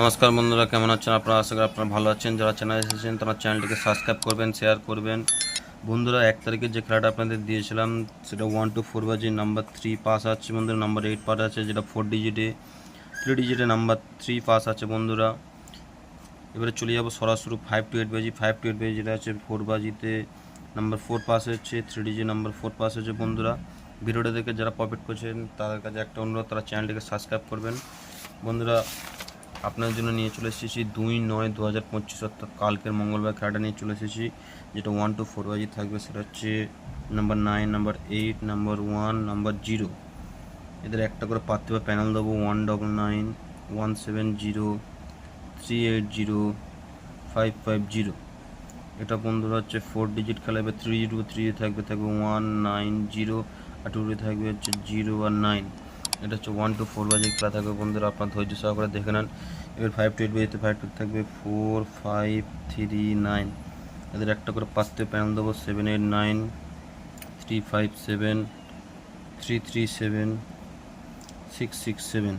নমস্কার বন্ধুরা, কেমন আছেন আপনারা? আশা করি আপনারা ভালো আছেন। যারা চ্যানেল এসেছেন, তারা চ্যানেলটিকে সাবস্ক্রাইব করবেন শেয়ার করবেন। বন্ধুরা, এক তারিখে যে খেলাটা আপনাদের দিয়েছিলাম, সেটা ওয়ান টু ফোর বাজি নাম্বার থ্রি পাস আছে বন্ধুরা নাম্বার এইট পাস আছে, যেটা ফোর ডিজিটে থ্রি ডিজিটে নাম্বার থ্রি পাস আছে বন্ধুরা। এবারে চলে যাব সরাসরি ফাইভ টু এইট বাজি ফাইভ টু এইট বাজি যেটা আছে ফোর বাজিতে নাম্বার ফোর পাস হচ্ছে three digit number four pass হচ্ছে বন্ধুরা। ভিডিওটা দেখে যারা প্রফিট করছেন, তাদের কাছে একটা অনুরোধ, তারা চ্যানেলটিকে সাবস্ক্রাইব করবেন। বন্ধুরা আপনার জন্য নিয়ে চলে এসেছি দুই নয় দু হাজার পঁচিশ, অর্থাৎ কালকের মঙ্গলবার খেলাটা নিয়ে চলে এসেছি, যেটা ওয়ান টু ফোর বাজি থাকবে, সেটা হচ্ছে number nine number eight number one number zero এদের একটা করে পাত্র প্যানেল দেবো one double nine one seven zero three eight zero five five zero এটা বন্ধুরা হচ্ছে ফোর ডিজিট খেলা, এবার থ্রি জিরো থ্রি থাকবে থাকবে ওয়ান নাইন জিরো আর টু থাকবে হচ্ছে জিরো আর নাইন এটা হচ্ছে ওয়ান টু ফোর বাজে খেলা থাকবে বন্ধুরা, আপনার ধৈর্য সহকারে দেখে নেন। এবার ফাইভ টু এইট বাজেতে ফাইভ টু থাকবে ফোর ফাইভ থ্রি নাইন এদের একটা করে পাঁচতে প্যানেল দেবো seven eight nine three five seven three three seven six six seven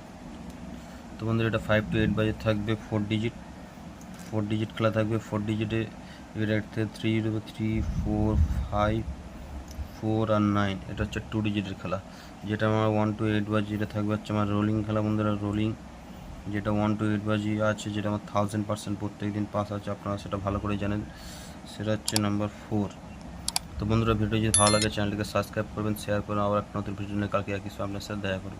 তো বন্ধুরা, এটা ফাইভ টু এইট বাজে থাকবে ফোর ডিজিট ফোর ডিজিট খেলা থাকবে ফোর ডিজিটে এবার একটা three three four five four আর নাইন এটা হচ্ছে টু ডিজিটের খেলা। যেটা আমার ওয়ান টু এইট বাজি এটা থাকবে হচ্ছে আমার রোলিং খেলা, বন্ধুরা রোলিং যেটা ওয়ান টু এইট বাজি আছে, যেটা আমার থাউজেন্ড পার্সেন্ট প্রত্যেক দিন পাস আছে, আপনারা সেটা ভালো করে জানেন। সেটা হচ্ছে নাম্বার ফোর তো বন্ধুরা ভিডিও যদি ভালো লাগে চ্যানেলটিকে সাবস্ক্রাইব করবেন শেয়ার করবেন। আবার একটা নতুন ভিডিও নিয়ে কালকে একই সব আপনার সাথে দেখা করব।